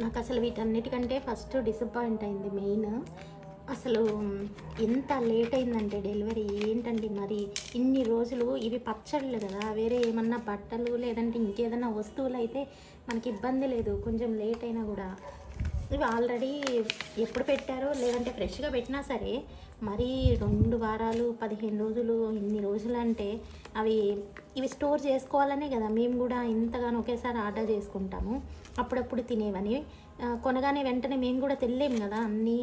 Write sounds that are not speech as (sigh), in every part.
నాకు అసలు వీటన్నిటికంటే ఫస్ట్ డిసప్పాయింట్ అయింది మెయిన్. అసలు ఎంత లేట్ అయిందంటే డెలివరీ ఏంటండి మరి? ఇన్ని రోజులు ఇవి పచ్చళ్ళు కదా వేరే ఏమన్నా బట్టలు లేదంటే ఇంకేదన్నా వస్తువులు అయితే మనకి ఇబ్బంది లేదు. కొంచెం లేట్ అయినా కూడా. ఇవి ఆల్రెడీ ఎప్పుడు పెట్టారో లేదంటే ఫ్రెష్గా పెట్టినా సరే మరీ రెండు వారాలు పదిహేను రోజులు ఇన్ని రోజులు అంటే అవి ఇవి స్టోర్ చేసుకోవాలనే కదా మేము కూడా ఇంతగానో ఒకేసారి ఆర్డర్ చేసుకుంటాము. అప్పుడప్పుడు తినేవని కొనగానే వెంటనే మేము కూడా తెలియము కదా అన్నీ.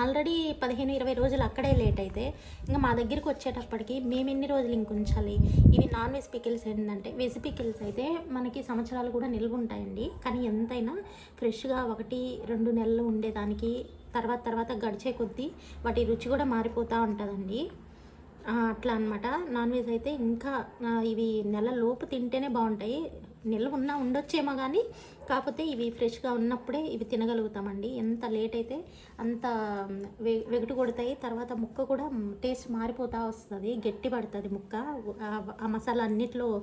ఆల్రెడీ పదిహేను ఇరవై రోజులు అక్కడే లేట్ అయితే ఇంకా మా దగ్గరికి వచ్చేటప్పటికి మేము ఎన్ని రోజులు ఇంకొంచాలి ఇవి నాన్ వెజ్ పికిల్స్ ఏంటంటే వెజ్ పికిల్స్ అయితే మనకి సంవత్సరాలు కూడా నిల్వ ఉంటాయండి కానీ ఎంతైనా ఫ్రెష్గా ఒకటి రెండు నెలలు ఉండేదానికి తర్వాత తర్వాత గడిచే కొద్దీ వాటి రుచి కూడా మారిపోతూ ఉంటుందండి. అట్లా అనమాట నాన్ వెజ్ అయితే ఇంకా ఇవి నెల లోపు తింటేనే బాగుంటాయి. నిల్వ ఉన్నా ఉండొచ్చేమో కానీ కాకపోతే ఇవి ఫ్రెష్గా ఉన్నప్పుడే ఇవి తినగలుగుతామండి. ఎంత లేట్ అయితే అంత వె వెగుటు కొడతాయి తర్వాత ముక్క కూడా టేస్ట్ మారిపోతూ వస్తుంది గట్టి పడుతుంది ముక్క. ఆ- మసాలా అన్నిట్లో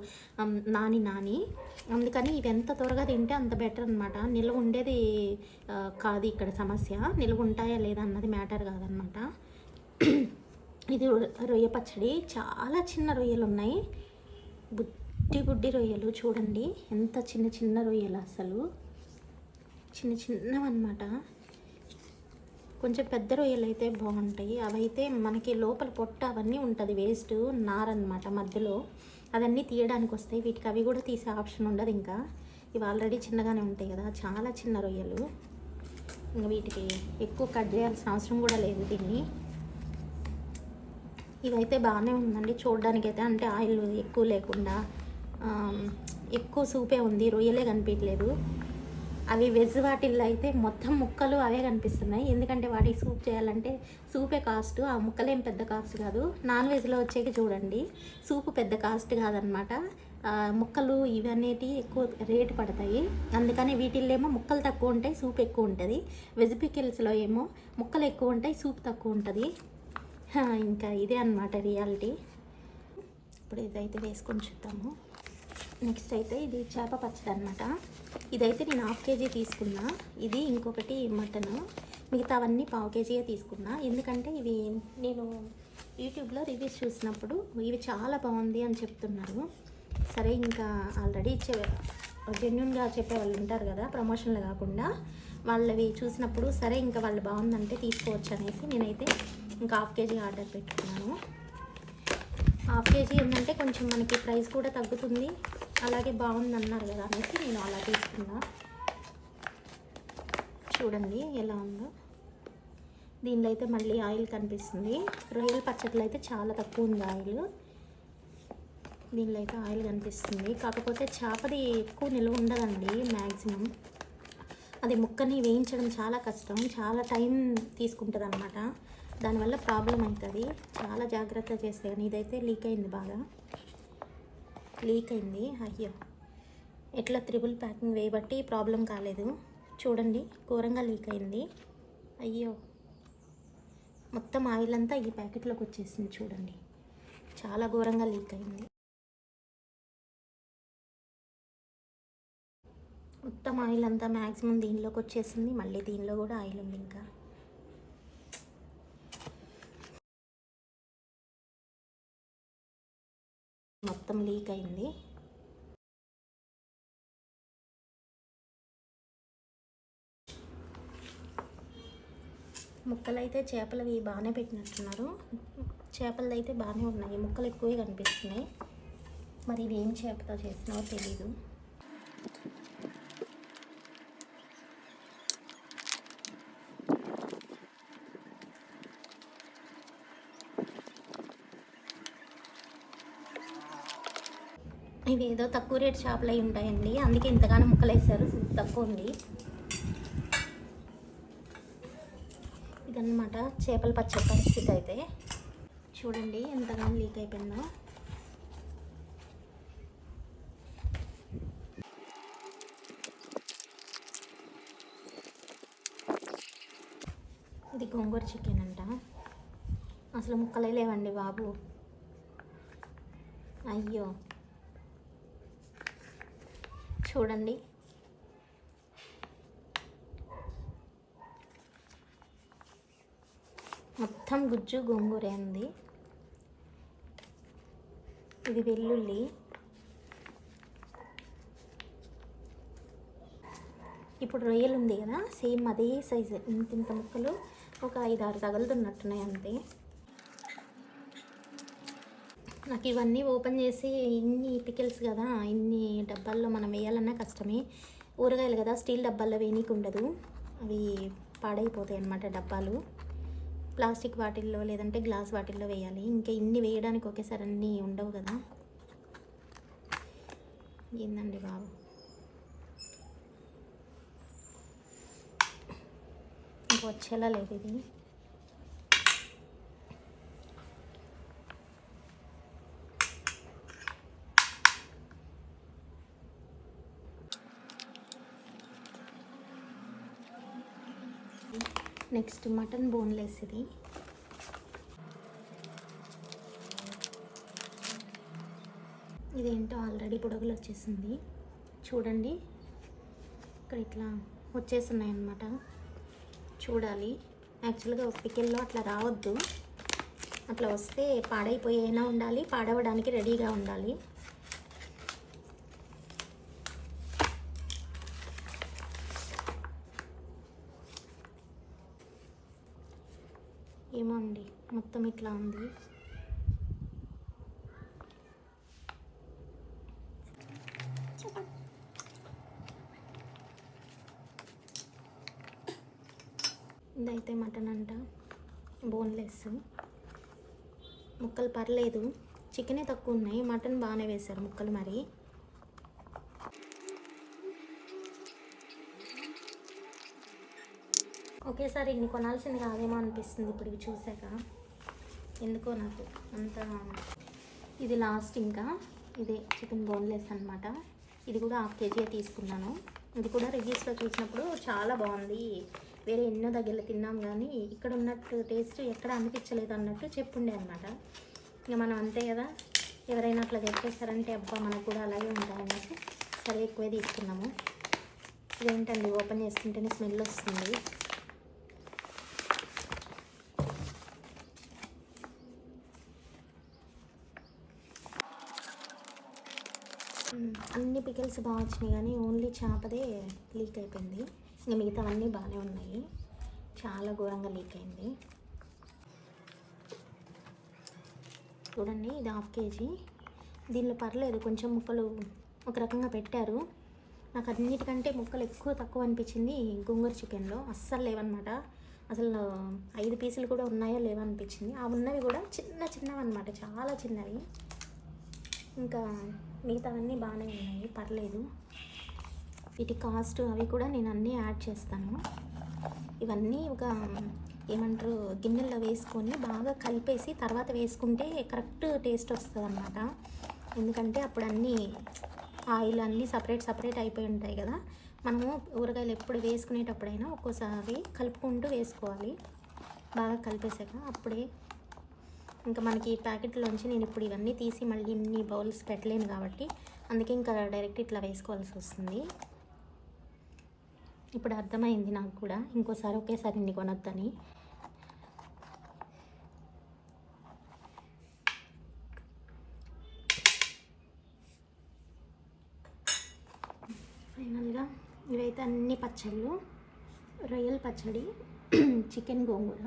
నాని నాని. అందుకని ఇవి ఎంత త్వరగా తింటే అంత బెటర్ అనమాట నిల్వ ఉండేది కాదు ఇక్కడ సమస్య. నిల్వ ఉంటాయా లేదా అన్నది మ్యాటర్ కాదనమాట ఇది రొయ్య పచ్చడి. చాలా చిన్న రొయ్యలు ఉన్నాయి బుడ్డి బుడ్డి రొయ్యలు చూడండి. ఎంత చిన్న చిన్న రొయ్యలు అసలు. చిన్న చిన్నవన్నమాట. కొంచెం పెద్ద రొయ్యలు అయితే బాగుంటాయి. అవైతే మనకి లోపల పొట్ట అవన్నీ ఉంటుంది వేస్ట్ నారన్నమాట మధ్యలో. అవన్నీ తీయడానికి వస్తాయి వీటికి అవి కూడా తీసే ఆప్షన్ ఉండదు ఇంకా. ఇవి ఆల్రెడీ చిన్నగానే ఉంటాయి కదా. చాలా చిన్న రొయ్యలు. ఇంకా వీటికి ఎక్కువ కట్ చేయాల్సిన అవసరం కూడా లేదు దీన్ని. ఇవైతే బాగానే ఉందండి. చూడడానికి అయితే అంటే ఆయిల్ ఎక్కువ లేకుండా ఎక్కువ సూపే ఉంది రొయ్యలే కనిపించలేదు. అవి వెజ్ వాటిల్లో అయితే మొత్తం ముక్కలు అవే కనిపిస్తున్నాయి. ఎందుకంటే వాటికి సూప్ చేయాలంటే సూపే కాస్ట్ ఆ ముక్కలేం పెద్ద కాస్ట్ కాదు. నాన్ వెజ్లో వచ్చేకి చూడండి సూపు పెద్ద కాస్ట్ కాదనమాట. ముక్కలు ఇవి ఎక్కువ రేటు పడతాయి. అందుకని వీటిల్లో ఏమో ముక్కలు తక్కువ ఉంటాయి సూప్ ఎక్కువ ఉంటుంది. వెజ్ పికిల్స్లో ఏమో ముక్కలు ఎక్కువ ఉంటాయి సూప్ తక్కువ ఉంటుంది. ఇంకా ఇదే అన్నమాట రియాలిటీ. ఇప్పుడు ఇదైతే వేసుకొని చూద్దాము. నెక్స్ట్ అయితే ఇది చేప పచ్చడి అనమాట ఇదైతే నేను హాఫ్ కేజీ తీసుకున్నా. ఇది ఇంకొకటి మటన్. మిగతావన్నీ పావు కేజీయే తీసుకున్నా. ఎందుకంటే ఇవి నేను యూట్యూబ్లో రివ్యూస్ చూసినప్పుడు ఇవి చాలా బాగుంది అని చెప్తున్నారు. సరే ఇంకా ఆల్రెడీ జెన్యున్గా చెప్పే వాళ్ళు ఉంటారు కదా ప్రమోషన్లు కాకుండా. వాళ్ళవి చూసినప్పుడు సరే ఇంకా వాళ్ళు బాగుందంటే తీసుకోవచ్చు అనేసి నేనైతే ఇంకా హాఫ్ కేజీ ఆర్డర్ పెట్టుకున్నాను. హాఫ్ కేజీ ఏంటంటే కొంచెం మనకి ప్రైస్ కూడా తగ్గుతుంది. అలాగే బాగుంది అన్నారు కదా అనేసి నేను అలా తీసుకున్నా. చూడండి ఎలా ఉందో. దీనిలో అయితే మళ్ళీ ఆయిల్ కనిపిస్తుంది. రొయ్యల పచ్చడిలో అయితే చాలా తక్కువ ఉంది ఆయిల్. దీనిలో అయితే ఆయిల్ కనిపిస్తుంది. కాకపోతే చేపది ఎక్కువ నిల్వ ఉండదండి మ్యాక్సిమం అది ముక్కని వేయించడం చాలా కష్టం. చాలా టైం తీసుకుంటుంది అనమాట దానివల్ల ప్రాబ్లం అవుతుంది. చాలా జాగ్రత్త చేస్తే కానీ ఇదైతే లీక్ అయింది బాగా. లీక్ అయింది. అయ్యో. ఎట్లా త్రిబుల్ ప్యాకింగ్ వేయబట్టి ప్రాబ్లం కాలేదు. చూడండి. ఘోరంగా లీక్ అయింది. అయ్యో. మొత్తం ఆయిల్ అంతా ఈ ప్యాకెట్లోకి వచ్చేసింది చూడండి. చాలా ఘోరంగా లీక్ అయింది. మొత్తం ఆయిల్ అంతా మ్యాక్సిమం దీనిలోకి వచ్చేసింది. మళ్ళీ దీనిలో కూడా ఆయిల్ ఉంది ఇంకా. మొత్తం లీక్ అయింది. ముక్కలు అయితే చేపలవి బాగానే పెట్టినట్టున్నారు. చేపలు అయితే బాగానే ఉన్నాయి. ముక్కలు ఎక్కువే కనిపిస్తున్నాయి. మరి ఇది ఏం చేపతో చేసినావో తెలీదు ఇవి ఏదో తక్కువ రేట్ షాపులు అయి ఉంటాయండి. అందుకే ఇంతగానో ముక్కలు వేస్తారు తక్కువ ఉంది. ఇదన్నమాట చేపల పచ్చడి పరిస్థితి అయితే. చూడండి ఎంతగానో లీక్ అయిపోయిందో. ఇది గోంగూర చికెన్ అంట. అసలు ముక్కలే లేవండి బాబు. అయ్యో. చూడండి. మొత్తం గుజ్జు గోంగూరే ఉంది ఇది వెల్లుల్లి. ఇప్పుడు రొయ్యలు ఉంది కదా సేమ్ అదే సైజు. ఇంత ఇంత ముక్కలు ఒక ఐదు ఆరు తగులుతున్నట్టున్నాయి అంతే. నాకు ఇవన్నీ ఓపెన్ చేసి ఇన్ని పికిల్స్ కదా ఇన్ని డబ్బాల్లో మనం వేయాలన్నా కష్టమే. ఊరగాయలు కదా స్టీల్ డబ్బాల్లో వేయనీకి ఉండదు. అవి పాడైపోతాయి అన్నమాట డబ్బాలు. ప్లాస్టిక్ వాటిల్లో లేదంటే గ్లాస్ వాటిల్లో వేయాలి. ఇంకా ఇన్ని వేయడానికి ఒకేసారి అన్నీ ఉండవు కదా. ఏందండి బాబు? ఇంకా వచ్చేలా లేదు ఇది. నెక్స్ట్ మటన్ బోన్లెస్ ఇది. ఇదేంటో ఆల్రెడీ బుడగలు వచ్చేసింది. చూడండి. ఇక్కడ ఇట్లా వచ్చేస్తున్నాయన్నమాట. చూడాలి. యాక్చువల్గా పికెల్లో అట్లా రావద్దు. అట్లా వస్తే పాడైపోయేనా ఉండాలి పాడవడానికి రెడీగా ఉండాలి ఏమో అండి మొత్తం ఇట్లా ఉంది. ఇదైతే మటన్ అంట బోన్లెస్ ముక్కలు పర్లేదు చికెనే తక్కువ ఉన్నాయి మటన్ బాగానే వేశారు ముక్కలు మరి. ఒకేసారి ఇన్ని కొనాల్సింది కాదేమో అనిపిస్తుంది ఇప్పుడు ఇవి చూసాక. ఎందుకో నాకు అంత ఇది లాస్ట్ ఇంకా. ఇదే చికెన్ బోన్లెస్ అనమాట ఇది కూడా హాఫ్ కేజీ తీసుకున్నాను. ఇది కూడా రివ్యూస్లో చూసినప్పుడు చాలా బాగుంది. వేరే ఎన్నో దగ్గర తిన్నాం కానీ ఇక్కడ ఉన్నట్టు టేస్ట్ ఎక్కడ అనిపించలేదు అన్నట్టు చెప్పుండే అనమాట ఇక మనం అంతే కదా. ఎవరైనా అట్లా చెప్పేస్తారంటే అబ్బా మనకు కూడా అలాగే ఉంటాయనేసి సరే ఎక్కువే తీసుకున్నాము. ఇదేంటండి? ఓపెన్ చేసుకుంటేనే స్మెల్ వస్తుంది మ్మ్. అన్ని పికిల్స్ బాగా వచ్చినాయి కానీ ఓన్లీ చేపదే లీక్ అయిపోయింది. ఇంకా మిగతావన్నీ బాగానే ఉన్నాయి. చాలా ఘోరంగా లీక్ అయింది. చూడండి ఇది హాఫ్ కేజీ. దీనిలో పర్లేదు కొంచెం ముక్కలు ఒక రకంగా పెట్టారు. నాకు అన్నిటికంటే ముక్కలు ఎక్కువ తక్కువ అనిపించింది గోంగూర చికెన్లో. అస్సలు లేవన్నమాట. అసలు ఐదు పీసులు కూడా ఉన్నాయో లేవో అనిపించింది. ఆ ఉన్నవి కూడా చిన్న చిన్నవి అనమాట చాలా చిన్నవి. ఇంకా మిగతావన్నీ బాగానే ఉన్నాయి పర్లేదు. వీటి కాస్ట్ అవి కూడా నేను అన్నీ యాడ్ చేస్తాను. ఇవన్నీ ఒక ఏమంటారు గిన్నెల్లో వేసుకొని బాగా కలిపేసి తర్వాత వేసుకుంటే కరెక్ట్ టేస్ట్ వస్తుంది అనమాట ఎందుకంటే అప్పుడు అన్నీ ఆయిల్ అన్నీ సపరేట్ సపరేట్ అయిపోయి ఉంటాయి కదా. మనము ఊరగాయలు ఎప్పుడు వేసుకునేటప్పుడైనా ఒక్కోసారి కలుపుకుంటూ వేసుకోవాలి. బాగా కలిపేసాక అప్పుడే ఇంకా మనకి ఈ ప్యాకెట్లోంచి నేను ఇప్పుడు ఇవన్నీ తీసి మళ్ళీ ఇన్ని బౌల్స్ పెట్టలేను కాబట్టి అందుకే ఇంకా డైరెక్ట్ ఇట్లా వేసుకోవాల్సి వస్తుంది. ఇప్పుడు అర్థమైంది నాకు కూడా. ఇంకోసారి ఒకేసారి ఇన్ని కొనొద్దని. ఫైనల్గా ఇవైతే అన్ని పచ్చళ్ళు. రొయ్యల పచ్చడి (clears throat) చికెన్ గోంగూర.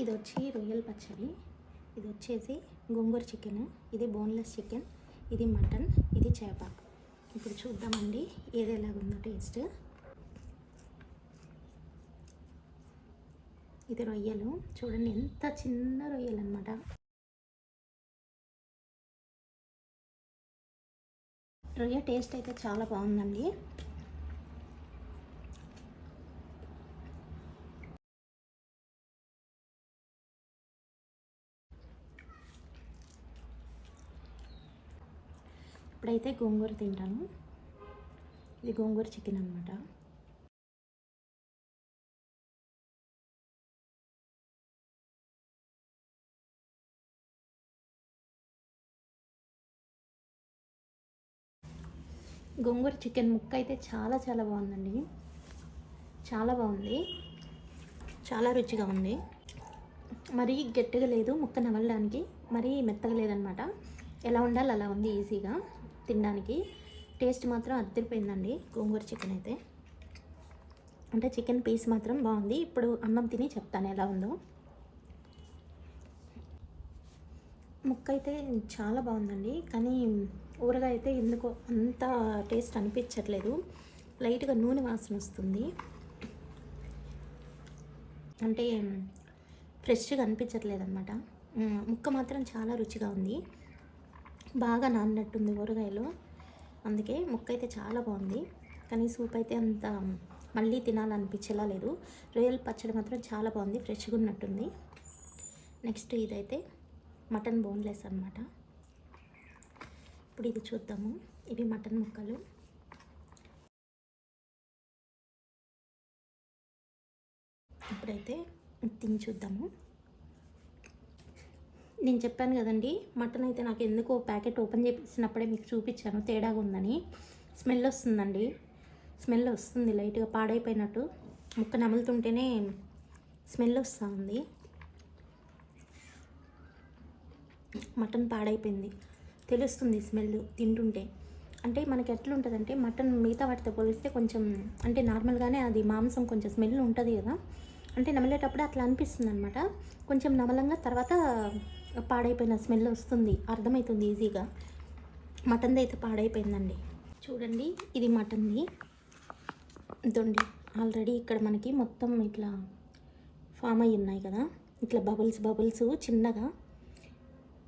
ఇది వచ్చి రొయ్యల పచ్చడి. ఇది వచ్చేసి గోంగూర చికెన్ ఇది బోన్లెస్ చికెన్ ఇది మటన్ ఇది చేప. ఇప్పుడు చూద్దామండి ఏది ఎలాగుందో టేస్ట్ ఇది రొయ్యలు. చూడండి ఎంత చిన్న రొయ్యలు అనమాట రొయ్య టేస్ట్ అయితే చాలా బాగుందండి. ఇప్పుడైతే గోంగూర తింటాను. ఇది గోంగూర చికెన్ అనమాట గోంగూర చికెన్ ముక్క అయితే చాలా చాలా బాగుందండి. చాలా బాగుంది. చాలా రుచిగా ఉంది. మరీ గట్టిగా లేదు ముక్క నమలడానికి మరీ మెత్తగా లేదనమాట ఎలా ఉండాలి అలా ఉంది ఈజీగా. తినడానికి టేస్ట్ మాత్రం అద్దరిపోయిందండి. గోంగూర చికెన్ అయితే. అంటే చికెన్ పీస్ మాత్రం బాగుంది. ఇప్పుడు అన్నం తిని చెప్తాను ఎలా ఉందో. ముక్క అయితే చాలా బాగుందండి. కానీ ఊరగాయ అయితే ఎందుకో అంత టేస్ట్ అనిపించట్లేదు. లైట్గా నూనె వాసన వస్తుంది. అంటే ఫ్రెష్గా అనిపించట్లేదు అనమాట ముక్క మాత్రం చాలా రుచిగా ఉంది. బాగా నాన్నట్టుంది ఊరగాయలో అందుకే ముక్క అయితే చాలా బాగుంది. కానీ సూప్ అయితే అంత మళ్ళీ తినాలనిపించేలా లేదు. రొయ్యల పచ్చడి మాత్రం చాలా బాగుంది ఫ్రెష్గా ఉన్నట్టుంది. నెక్స్ట్ ఇదైతే మటన్ బోన్లెస్ అనమాట ఇప్పుడు ఇది చూద్దాము. ఇవి మటన్ ముక్కలు. ఇప్పుడైతే తిని చూద్దాము. నేను చెప్పాను కదండి మటన్ అయితే నాకు ఎందుకో ప్యాకెట్ ఓపెన్ చేసినప్పుడే మీకు చూపించాను తేడాగా ఉందని. స్మెల్ వస్తుందండి స్మెల్ వస్తుంది లైట్గా పాడైపోయినట్టు. ముక్క నములుతుంటేనే స్మెల్ వస్తూ ఉంది మటన్ పాడైపోయింది. తెలుస్తుంది స్మెల్ తింటుంటే. అంటే మనకి ఎట్లుంటుందంటే మటన్ మిగతా వాటితో పోలిస్తే కొంచెం అంటే నార్మల్గానే అది మాంసం కొంచెం స్మెల్ ఉంటుంది కదా. అంటే నమిలేటప్పుడు అట్లా అనిపిస్తుంది అనమాట కొంచెం నమలంగా తర్వాత పాడైపోయిన స్మెల్ వస్తుంది. అర్థమవుతుంది ఈజీగా. మటన్ది అయితే పాడైపోయిందండి. చూడండి ఇది మటన్ది దొండి ఆల్రెడీ ఇక్కడ మనకి మొత్తం ఇట్లా ఫామ్ అయి ఉన్నాయి కదా. ఇట్లా బబుల్స్ బబుల్స్ చిన్నగా.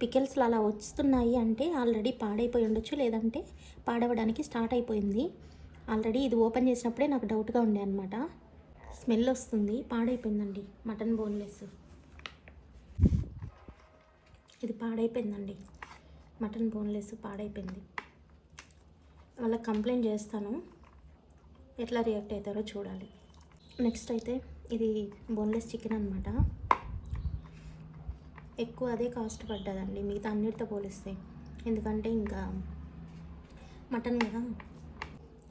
పికెల్స్లో అలా వస్తున్నాయి అంటే ఆల్రెడీ పాడైపోయి ఉండొచ్చు. లేదంటే పాడవడానికి స్టార్ట్ అయిపోయింది. ఆల్రెడీ ఇది ఓపెన్ చేసినప్పుడే నాకు డౌట్గా ఉండే అనమాట స్మెల్ వస్తుంది పాడైపోయిందండి. Mutton boneless. ఇది పాడైపోయిందండి. మటన్ బోన్లెస్ పాడైపోయింది. వాళ్ళకి కంప్లైంట్ చేస్తాను. ఎట్లా రియాక్ట్ అవుతారో చూడాలి. నెక్స్ట్ అయితే ఇది బోన్లెస్ చికెన్ అనమాట ఎక్కువ అదే కాస్ట్ పడ్డదండి. మిగతా అన్నిటితో పోలిస్తే. ఎందుకంటే ఇంకా మటన్ కదా.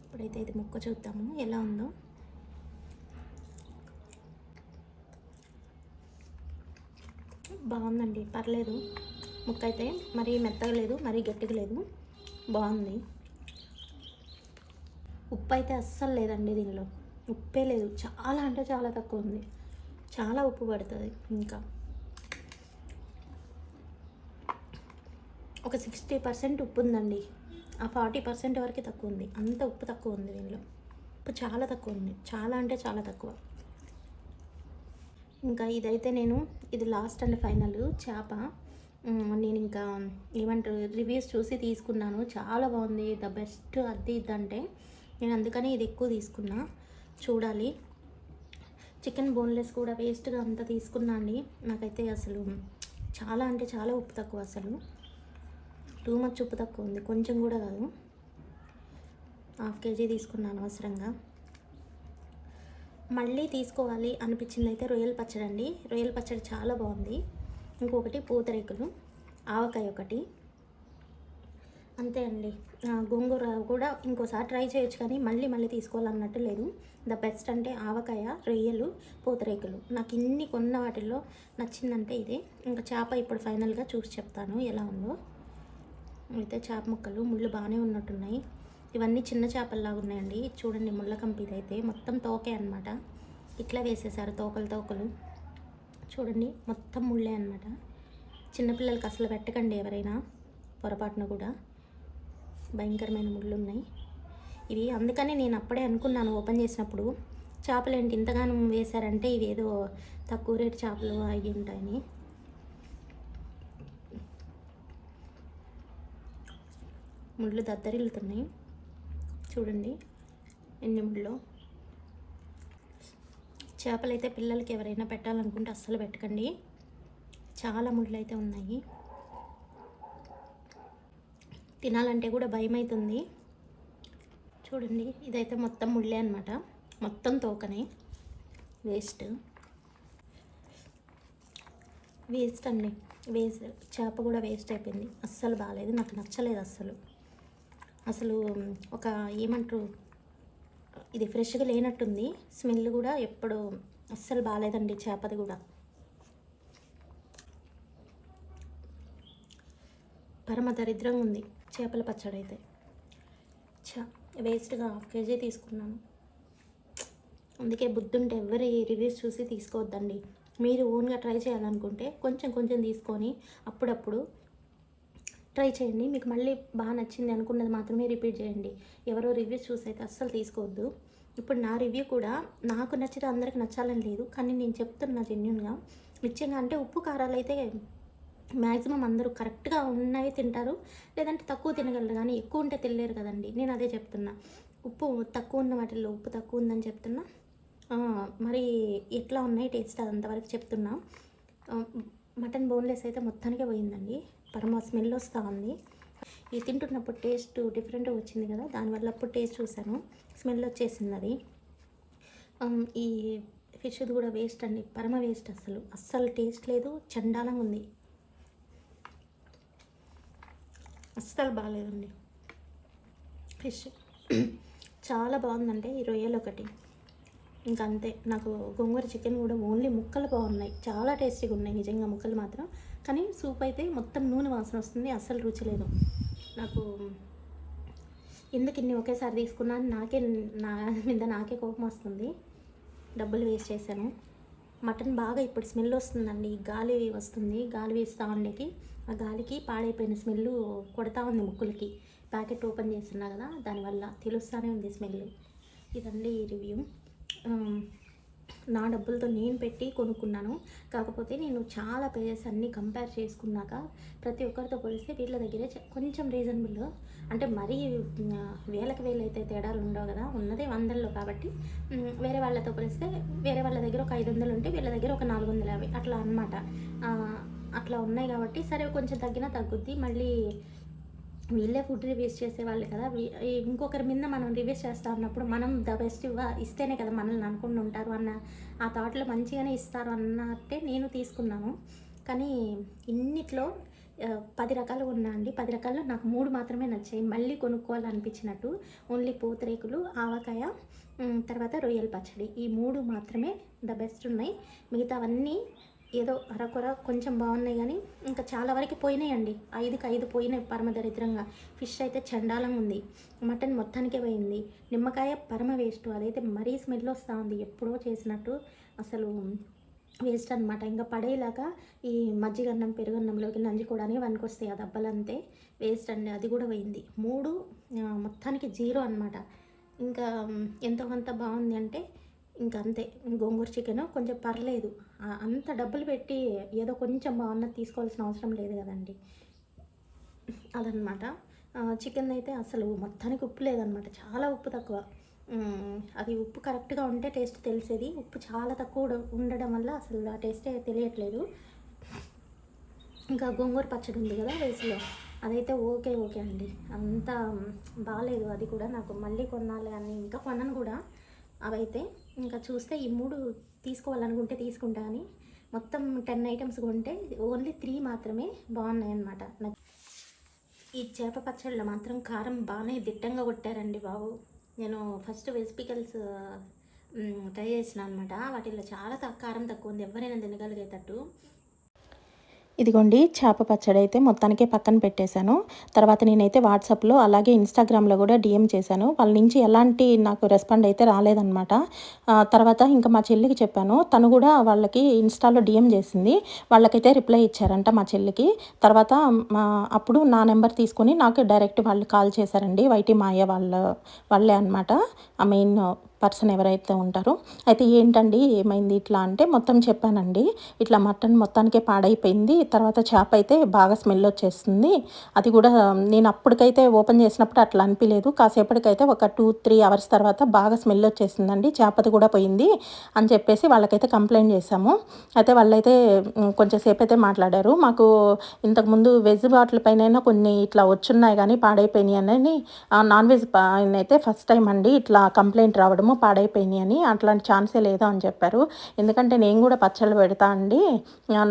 ఇప్పుడైతే ఇది ముక్క చూద్దాము. ఎలా ఉందో. బాగుందండి. పర్లేదు. ముక్క అయితే మరీ మెత్తగా లేదు మరీ గట్టిగా లేదు. బాగుంది. ఉప్పు అయితే అస్సలు లేదండి దీనిలో. ఉప్పే లేదు. చాలా అంటే చాలా తక్కువ ఉంది. చాలా ఉప్పు పడుతుంది ఇంకా. ఒక సిక్స్టీ పర్సెంట్ ఉప్పు ఉందండి. ఆ ఫార్టీ పర్సెంట్ వరకు తక్కువ ఉంది. అంత ఉప్పు తక్కువ ఉంది దీనిలో. ఉప్పు చాలా తక్కువ ఉంది. చాలా అంటే చాలా తక్కువ. ఇంకా ఇదైతే నేను ఇది లాస్ట్ అండ్ ఫైనల్ చేప. నేను ఇంకా ఏమంటారు రివ్యూస్ చూసి తీసుకున్నాను. చాలా బాగుంది. ద బెస్ట్ అది ఇది అంటే నేను అందుకని ఇది ఎక్కువ తీసుకున్నా. చూడాలి. చికెన్ బోన్లెస్ కూడా వేస్ట్గా అంతా తీసుకున్నా అండి. నాకైతే అసలు చాలా అంటే చాలా ఉప్పు తక్కువ అసలు. టూ మచ్ ఉప్పు తక్కువ ఉంది. కొంచెం కూడా కాదు. హాఫ్ కేజీ తీసుకున్నాను అవసరంగా. మళ్ళీ తీసుకోవాలి అనిపించింది అయితే రొయ్యల పచ్చడి అండి. రొయ్యల పచ్చడి చాలా బాగుంది. ఇంకొకటి పూతరేకులు ఆవకాయ ఒకటి. అంతే అండి. గోంగూర కూడా ఇంకోసారి ట్రై చేయొచ్చు కానీ మళ్ళీ మళ్ళీ తీసుకోవాలన్నట్టు లేదు. ద బెస్ట్ అంటే ఆవకాయ రొయ్యలు పూతరేకులు నాకు ఇన్ని కొన్న వాటిల్లో నచ్చిందంటే ఇదే. ఇంకా చేప ఇప్పుడు ఫైనల్గా చూసి చెప్తాను ఎలా ఉందో. అయితే చేప ముక్కలు ముళ్ళు బాగానే ఉన్నట్టున్నాయి. ఇవన్నీ చిన్న చేపల్లాగా ఉన్నాయండి. చూడండి ముళ్ళ కంపీది అయితే మొత్తం తోకే అనమాట ఇట్లా వేసేసారు తోకలు తోకలు. చూడండి మొత్తం ముళ్ళే అనమాట చిన్నపిల్లలకి అసలు పెట్టకండి ఎవరైనా పొరపాటున కూడా. భయంకరమైన ముళ్ళు ఉన్నాయి ఇవి అందుకనే నేను అప్పుడే అనుకున్నాను ఓపెన్ చేసినప్పుడు చేపలు ఏంటి ఇంతగానో వేశారంటే ఇవి ఏదో తక్కువ రేటు చేపలు అవి ఉంటాయని. ముళ్ళు దద్దరిల్లుతున్నాయి. చూడండి ఎన్ని ముళ్ళు. చేపలు అయితే పిల్లలకి ఎవరైనా పెట్టాలనుకుంటే అస్సలు పెట్టకండి. చాలా ముళ్ళు అయితే ఉన్నాయి. తినాలంటే కూడా భయం అవుతుంది చూడండి ఇదైతే మొత్తం ముళ్ళే అనమాట మొత్తం తోకనే. వేస్ట్. వేస్ట్ అండి. వేస్ట్. చేప కూడా వేస్ట్ అయిపోయింది. అస్సలు బాగాలేదు నాకు నచ్చలేదు అస్సలు. అసలు ఒక ఏమంటారు ఇది ఫ్రెష్గా లేనట్టుంది. స్మెల్ కూడా ఎప్పుడు అస్సలు బాగాలేదండి చేపది కూడా. పరమ దరిద్రంగా ఉంది చేపల పచ్చడి అయితే. చా వేస్ట్గా హాఫ్ కేజీ తీసుకున్నాను. అందుకే బుద్ధుంటే ఎవరి రివ్యూస్ చూసి తీసుకోవద్దండి. మీరు ఓన్గా ట్రై చేయాలనుకుంటే కొంచెం కొంచెం తీసుకొని అప్పుడప్పుడు ట్రై చేయండి. మీకు మళ్ళీ బాగా నచ్చింది అనుకున్నది మాత్రమే రిపీట్ చేయండి. ఎవరో రివ్యూస్ చూసి అయితే అస్సలు తీసుకోవద్దు. ఇప్పుడు నా రివ్యూ కూడా నాకు నచ్చితే అందరికి నచ్చాలని లేదు. కానీ నేను చెప్తున్నా జెన్యున్గా. నిత్యంగా అంటే ఉప్పు కారాలు అయితే మ్యాక్సిమం అందరూ కరెక్ట్గా ఉన్నాయి తింటారు. లేదంటే తక్కువ తినగలరు. కానీ ఎక్కువ ఉంటే తినలేరు కదండి. నేను అదే చెప్తున్నా. ఉప్పు తక్కువ ఉన్న వాటిల్లో ఉప్పు తక్కువ ఉందని చెప్తున్నా. మరి ఎట్లా ఉన్నాయి టేస్ట్ అదంతవరకు చెప్తున్నా. మటన్ బోన్లెస్ అయితే మొత్తానికే పోయిందండి. పరమ స్మెల్ వస్తూ ఉంది ఇది తింటున్నప్పుడు టేస్ట్ డిఫరెంట్గా వచ్చింది కదా దానివల్ల అప్పుడు టేస్ట్ చూశాను. స్మెల్ వచ్చేసింది అది. ఈ ఫిష్ది కూడా వేస్ట్ అండి పరమ వేస్ట్ అసలు. అస్సలు టేస్ట్ లేదు చండాలంగా ఉంది. అస్సలు బాగాలేదండి. ఫిష్ చాలా బాగుందంటే ఈ రొయ్యలు ఒకటి. ఇంకా అంతే. నాకు గోంగూర చికెన్ కూడా ఓన్లీ ముక్కలు బాగున్నాయి. చాలా టేస్టీగా ఉన్నాయి నిజంగా ముక్కలు మాత్రం. కానీ సూప్ అయితే మొత్తం నూనె వాసన వస్తుంది అస్సలు రుచి లేదు. నాకు ఎందుకు ఇన్ని ఒకేసారి తీసుకున్నా అని నాకే నా మీద నాకే కోపం వస్తుంది. డబ్బులు వేస్ట్ చేశాను. మటన్ బాగా ఇప్పుడు స్మెల్ వస్తుందండి గాలి వస్తుంది గాలి వేస్తూ ఉండేకి. ఆ గాలికి పాడైపోయిన స్మెల్ కొడతా ఉంది ముక్కులకి. ప్యాకెట్ ఓపెన్ చేస్తున్నా కదా దానివల్ల తెలుస్తూనే ఉంది స్మెల్. ఇదండి ఈ రివ్యూ. నా డబ్బులతో నేను పెట్టి కొనుక్కున్నాను. కాకపోతే నేను చాలా పేజెస్ అన్నీ కంపేర్ చేసుకున్నాక ప్రతి ఒక్కరితో పోలిస్తే వీళ్ళ దగ్గరే కొంచెం రీజనబుల్ అంటే మరీ వేలకు వేలు అయితే తేడాలు ఉండవు కదా. ఉన్నదే వందల్లో కాబట్టి వేరే వాళ్ళతో పోలిస్తే వేరే వాళ్ళ దగ్గర ఒక ఐదు వందలు ఉంటే వీళ్ళ దగ్గర ఒక నాలుగు వందల యాభై అట్లా అనమాట అట్లా ఉన్నాయి కాబట్టి సరే కొంచెం తగ్గినా తగ్గుద్ది. మళ్ళీ వీళ్ళే ఫుడ్ రివ్యూస్ చేసేవాళ్ళు కదా. ఇంకొకరి మీద మనం రివ్యూస్ చేస్తా ఉన్నప్పుడు మనం ద బెస్ట్ ఇవ్వ ఇస్తేనే కదా మనల్ని అనుకుంటూ ఉంటారు అన్న ఆ థాట్లో మంచిగానే ఇస్తారు అన్నట్టే నేను తీసుకున్నాను. కానీ ఇన్నిట్లో పది రకాలు ఉన్నా అండి. పది రకాల్లో నాకు మూడు మాత్రమే నచ్చాయి. మళ్ళీ కొనుక్కోవాలనిపించినట్టు ఓన్లీ పూతరేకులు ఆవకాయ తర్వాత రొయ్యల పచ్చడి. ఈ మూడు మాత్రమే ద బెస్ట్ ఉన్నాయి. మిగతావన్నీ ఏదో అరకొర కొంచెం బాగున్నాయి కానీ ఇంకా చాలా వరకు పోయినాయండి. ఐదుకి ఐదు పోయినాయి పరమ దరిద్రంగా ఫిష్ అయితే చండాలంగా ఉంది. మటన్ మొత్తానికే పోయింది. నిమ్మకాయ పరమ వేస్ట్. అదైతే మరీ స్మెల్ వస్తూ ఉంది. ఎప్పుడో చేసినట్టు అసలు వేస్ట్ అనమాట ఇంకా పడేలాగా ఈ మజ్జిగన్నం పెరుగన్నంలోకి నంజుకోవడానికి వస్తాయి ఆ దెబ్బలంతే. వేస్ట్ అండి. అది కూడా పోయింది. మూడు మొత్తానికి జీరో అనమాట ఇంకా ఎంతో కొంత బాగుంది అంటే ఇంకా అంతే గోంగూర చికెన్ కొంచెం పర్లేదు. అంత డబ్బులు పెట్టి ఏదో కొంచెం బాగున్నది తీసుకోవాల్సిన అవసరం లేదు కదండి. అదనమాట చికెన్ అయితే అసలు మొత్తానికి ఉప్పు లేదనమాట చాలా ఉప్పు తక్కువ. అది ఉప్పు కరెక్ట్గా ఉంటే టేస్ట్ తెలిసేది. ఉప్పు చాలా తక్కువ ఉండడం వల్ల అసలు ఆ టేస్టే తెలియట్లేదు. ఇంకా గోంగూర పచ్చడి ఉంది కదా వేసులో అదైతే ఓకే ఓకే అండి. అంత బాగాలేదు అది కూడా. నాకు మళ్ళీ కొనాలి అని ఇంకా కొనను కూడా. అవైతే ఇంకా చూస్తే ఈ మూడు తీసుకోవాలనుకుంటే తీసుకుంటా అని మొత్తం టెన్ ఐటమ్స్ కొంటే ఓన్లీ త్రీ మాత్రమే బాగున్నాయి అన్నమాట నాకు ఈ చేప పచ్చడిలో మాత్రం కారం బాగానే దిట్టంగా కొట్టారండి బాబు. నేను ఫస్ట్ వెజిపికల్స్ ట్రై చేసిన అనమాట వాటిల్లో చాలా కారం తక్కువ ఉంది. ఎవరైనా తినగలిగేటట్టు. ఇదిగోండి చేప పచ్చడి అయితే మొత్తానికే పక్కన పెట్టేశాను. తర్వాత నేనైతే వాట్సాప్లో అలాగే ఇన్స్టాగ్రామ్లో కూడా డిఎం చేశాను. వాళ్ళ నుంచి ఎలాంటి నాకు రెస్పాండ్ అయితే రాలేదనమాట తర్వాత ఇంకా మా చెల్లికి చెప్పాను. తను కూడా వాళ్ళకి ఇన్స్టాలో డిఎం చేసింది. వాళ్ళకైతే రిప్లై ఇచ్చారంట మా చెల్లికి. తర్వాత మా అప్పుడు నా నెంబర్ తీసుకొని నాకు డైరెక్ట్ వాళ్ళు కాల్ చేశారండి. వైటి మాయ వాళ్ళ వాళ్ళే అనమాట ఆ మెయిన్ పర్సన్ ఎవరైతే ఉంటారో. అయితే ఏంటండి ఏమైంది ఇట్లా అంటే మొత్తం చెప్పానండి. ఇట్లా మటన్ మొత్తానికే పాడైపోయింది. తర్వాత చేప అయితే బాగా స్మెల్ వచ్చేస్తుంది. అది కూడా నేను అప్పటికైతే ఓపెన్ చేసినప్పుడు అట్లా అనిపించలేదు కాసేపటికైతే ఒక టూ త్రీ అవర్స్ తర్వాత బాగా స్మెల్ వచ్చేసిందండి. చేపది కూడా పోయింది అని చెప్పేసి వాళ్ళకైతే కంప్లైంట్ చేశాము. అయితే వాళ్ళైతే కొంచెంసేపు అయితే మాట్లాడారు. మాకు ఇంతకుముందు వెజ్ బాటిల్ పైన కొన్ని ఇట్లా వచ్చున్నాయి కానీ పాడైపోయినాయి అని. నాన్ వెజ్ పైన అయితే ఫస్ట్ టైం అండి ఇట్లా కంప్లైంట్ రావడము. ఏమో పాడైపోయినాయి అని అట్లాంటి ఛాన్సే లేదు అని చెప్పారు. ఎందుకంటే నేను కూడా పచ్చళ్ళు పెడతా అండి.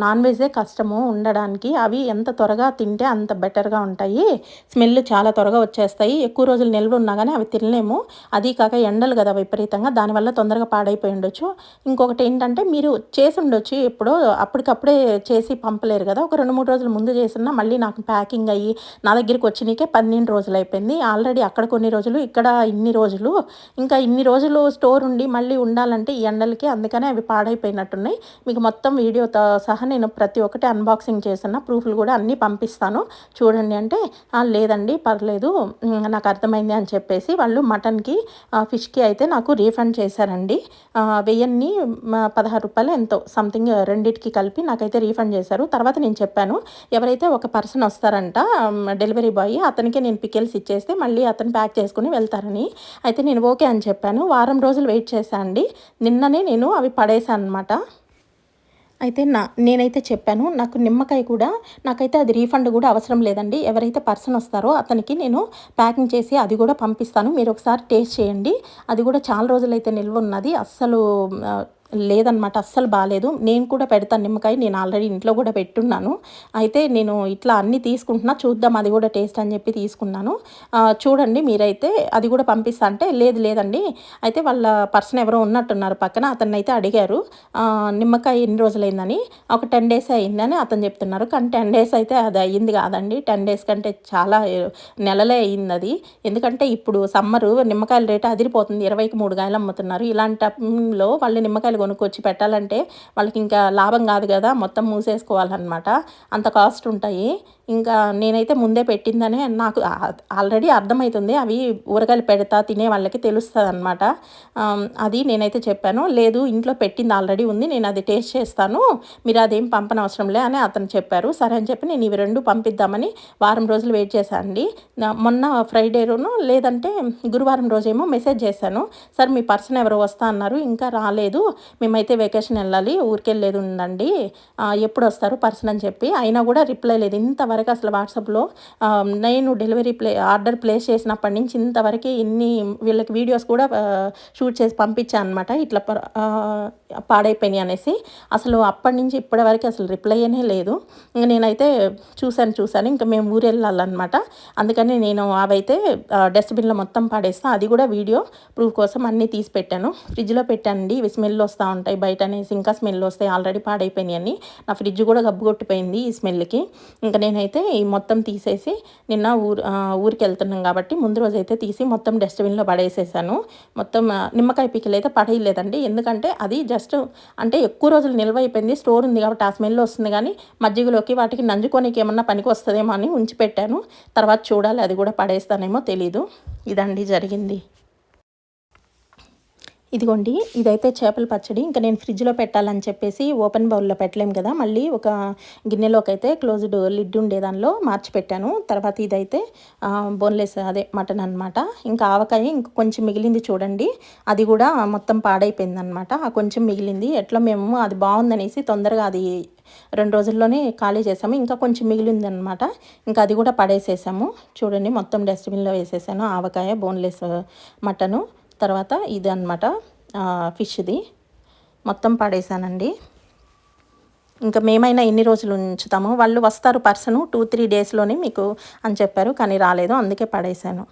నాన్ వెజే కష్టము ఉండడానికి. అవి ఎంత త్వరగా తింటే అంత బెటర్గా ఉంటాయి. స్మెల్ చాలా త్వరగా వచ్చేస్తాయి. ఎక్కువ రోజులు నిల్వ ఉన్నా కానీ అవి తినలేము. అది కాక ఎండలు కదా విపరీతంగా. దానివల్ల తొందరగా పాడైపోయి ఉండొచ్చు. ఇంకొకటి ఏంటంటే మీరు చేసి ఉండొచ్చు. ఎప్పుడో అప్పటికప్పుడే చేసి పంపలేరు కదా. ఒక రెండు మూడు రోజులు ముందు చేసినా మళ్ళీ నాకు ప్యాకింగ్ అయ్యి నా దగ్గరికి వచ్చినకే పన్నెండు రోజులు అయిపోయింది. ఆల్రెడీ అక్కడ కొన్ని రోజులు ఇక్కడ ఇన్ని రోజులు ఇంకా ఇన్ని రోజులు స్టోర్ ఉండి మళ్ళీ ఉండాలంటే ఈ ఎండలకి అందుకనే అవి పాడైపోయినట్టున్నాయి. మీకు మొత్తం వీడియోతో సహా నేను ప్రతి ఒక్కటి అన్బాక్సింగ్ చేసిన ప్రూఫ్లు కూడా అన్నీ పంపిస్తాను. చూడండి అంటే లేదండి పర్లేదు నాకు అర్థమైంది అని చెప్పేసి వాళ్ళు మటన్కి ఫిష్కి అయితే నాకు రీఫండ్ చేశారండి. వెయ్యిన్ని పదహారు రూపాయలు ఎంతో సంథింగ్ రెండింటికి కలిపి నాకైతే రీఫండ్ చేశారు. తర్వాత నేను చెప్పాను ఎవరైతే ఒక పర్సన్ వస్తారంట డెలివరీ బాయ్ అతనికి నేను పికెల్స్ ఇచ్చేస్తే మళ్ళీ అతను ప్యాక్ చేసుకుని వెళ్తారని. అయితే నేను ఓకే అని చెప్పాను. వారం రోజులు వెయిట్ చేశాను అండి. నిన్ననే నేను అవి పడేశాను అనమాట అయితే నా నేనైతే చెప్పాను నాకు నిమ్మకాయ కూడా నాకైతే అది రీఫండ్ కూడా అవసరం లేదండి. ఎవరైతే పర్సన్ వస్తారో అతనికి నేను ప్యాకింగ్ చేసి అది కూడా పంపిస్తాను. మీరు ఒకసారి టేస్ట్ చేయండి. అది కూడా చాలా రోజులైతే నిల్వ ఉన్నది. అస్సలు లేదనమాట అస్సలు బాగాలేదు నేను కూడా పెడతాను నిమ్మకాయ నేను ఆల్రెడీ ఇంట్లో కూడా పెట్టున్నాను. అయితే నేను ఇట్లా అన్నీ తీసుకుంటున్నా చూద్దాం అది కూడా టేస్ట్ అని చెప్పి తీసుకున్నాను. చూడండి మీరైతే అది కూడా పంపిస్తా అంటే లేదు లేదండి. అయితే వాళ్ళ పర్సన్ ఎవరో ఉన్నట్టున్నారు పక్కన అతన్ని అయితే అడిగారు నిమ్మకాయ ఎన్ని రోజులైందని? ఒక టెన్ డేస్ అయిందని అతను చెప్తున్నారు. కానీ టెన్ డేస్ అయితే అది అయ్యింది కాదండి. టెన్ డేస్ కంటే చాలా నెలలే అయింది అది. ఎందుకంటే ఇప్పుడు సమ్మరు నిమ్మకాయల రేటు అదిరిపోతుంది. ఇరవైకి మూడు కాయలు అమ్ముతున్నారు. ఇలాంటి టైంలో వాళ్ళు నిమ్మకాయలు కొనుక్కొచ్చి పెట్టాలంటే వాళ్ళకి ఇంకా లాభం కాదు కదా మొత్తం మూసేసుకోవాలన్నమాట. అంత కాస్ట్ ఉంటాయి. ఇంకా నేనైతే ముందే పెట్టిందనే నాకు ఆల్రెడీ అర్థమవుతుంది అవి ఊరగాయలు పెడతా తినే వాళ్ళకి తెలుస్తుంది అనమాట అది నేనైతే చెప్పాను. లేదు ఇంట్లో పెట్టింది ఆల్రెడీ ఉంది. నేను అది టేస్ట్ చేస్తాను. మీరు అదేం పంపనవసరం లే అని అతను చెప్పారు. సరే అని చెప్పి నేను ఇవి రెండు పంపిద్దామని వారం రోజులు వెయిట్ చేశానండి మొన్న ఫ్రైడేలోనూ లేదంటే గురువారం రోజేమో మెసేజ్ చేశాను. సార్ మీ పర్సన్ ఎవరో వస్తా అన్నారు. ఇంకా రాలేదు. మేమైతే వెకేషన్ వెళ్ళాలి. ఊరికెళ్ళేది ఉందండి. ఎప్పుడు వస్తారు పర్సన్ అని చెప్పి. అయినా కూడా రిప్లై లేదు. ఇంతవరకు అసలు వాట్సాప్లో నేను డెలివరీ ప్లే ఆర్డర్ ప్లేస్ చేసినప్పటి నుంచి ఇంతవరకు ఇన్ని వీళ్ళకి వీడియోస్ కూడా షూట్ చేసి పంపించాను అనమాట ఇట్లా పాడైపోయినాయి అనేసి. అసలు అప్పటి నుంచి ఇప్పటి వరకు అసలు రిప్లైనే లేదు. నేనైతే చూశాను చూశాను. ఇంకా మేము ఊరు వెళ్ళాలన్నమాట అందుకని నేను అవైతే డస్ట్బిన్లో మొత్తం పాడేస్తాను అది కూడా వీడియో ప్రూఫ్ కోసం అన్నీ తీసి పెట్టాను. ఫ్రిడ్జ్లో పెట్టండి ఇవి స్మెల్ వస్తూ ఉంటాయి బయట అనేసి. ఇంకా స్మెల్ వస్తాయి. ఆల్రెడీ పాడైపోయినాయి అని నా ఫ్రిడ్జ్ కూడా గబ్బు కొట్టిపోయింది ఈ స్మెల్కి. ఇంకా నేనైతే అయితే ఈ మొత్తం తీసేసి నిన్న ఊరు ఊరికి వెళ్తున్నాం కాబట్టి ముందు రోజు అయితే తీసి మొత్తం డస్ట్బిన్లో పడేసేసాను. మొత్తం నిమ్మకాయ పిక్కలు అయితే పడేయలేదండి. ఎందుకంటే అది జస్ట్ అంటే ఎక్కువ రోజులు నిల్వ అయిపోయింది. స్టోర్ ఉంది కాబట్టి ఆ స్మెల్ వస్తుంది కానీ మజ్జిగలోకి వాటికి నంజుకోనికి ఏమన్నా పనికి వస్తుందేమో అని ఉంచి పెట్టాను తర్వాత చూడాలి అది కూడా పడేస్తానేమో తెలీదు. ఇదండి జరిగింది. ఇదిగోండి ఇదైతే చేపల పచ్చడి. ఇంకా నేను ఫ్రిడ్జ్లో పెట్టాలని చెప్పేసి ఓపెన్ బౌల్లో పెట్టలేం కదా. మళ్ళీ ఒక గిన్నెలోకి అయితే క్లోజ్డ్ లిడ్ ఉండే దానిలో మార్చి పెట్టాను. తర్వాత ఇదైతే బోన్లెస్ అదే మటన్ అనమాట ఇంకా ఆవకాయ ఇంకా కొంచెం మిగిలింది చూడండి. అది కూడా మొత్తం పాడైపోయింది అనమాట ఆ కొంచెం మిగిలింది. ఎట్లా మేము అది బాగుందనేసి తొందరగా అది రెండు రోజుల్లోనే ఖాళీ చేసాము. ఇంకా కొంచెం మిగిలింది అనమాట ఇంకా అది కూడా పడేసేసాము. చూడండి మొత్తం డస్ట్బిన్లో వేసేసాను. ఆవకాయ బోన్లెస్ మటను. తర్వాత ఇది అనమాట ఫిష్ది. మొత్తం పడేసానండి. ఇంకా మేమైనా ఎన్ని రోజులు ఉంచుతాము? వాళ్ళు వస్తారు పర్సను టూ త్రీ డేస్లోనే మీకు అని చెప్పారు కానీ రాలేదు అందుకే పడేసాను.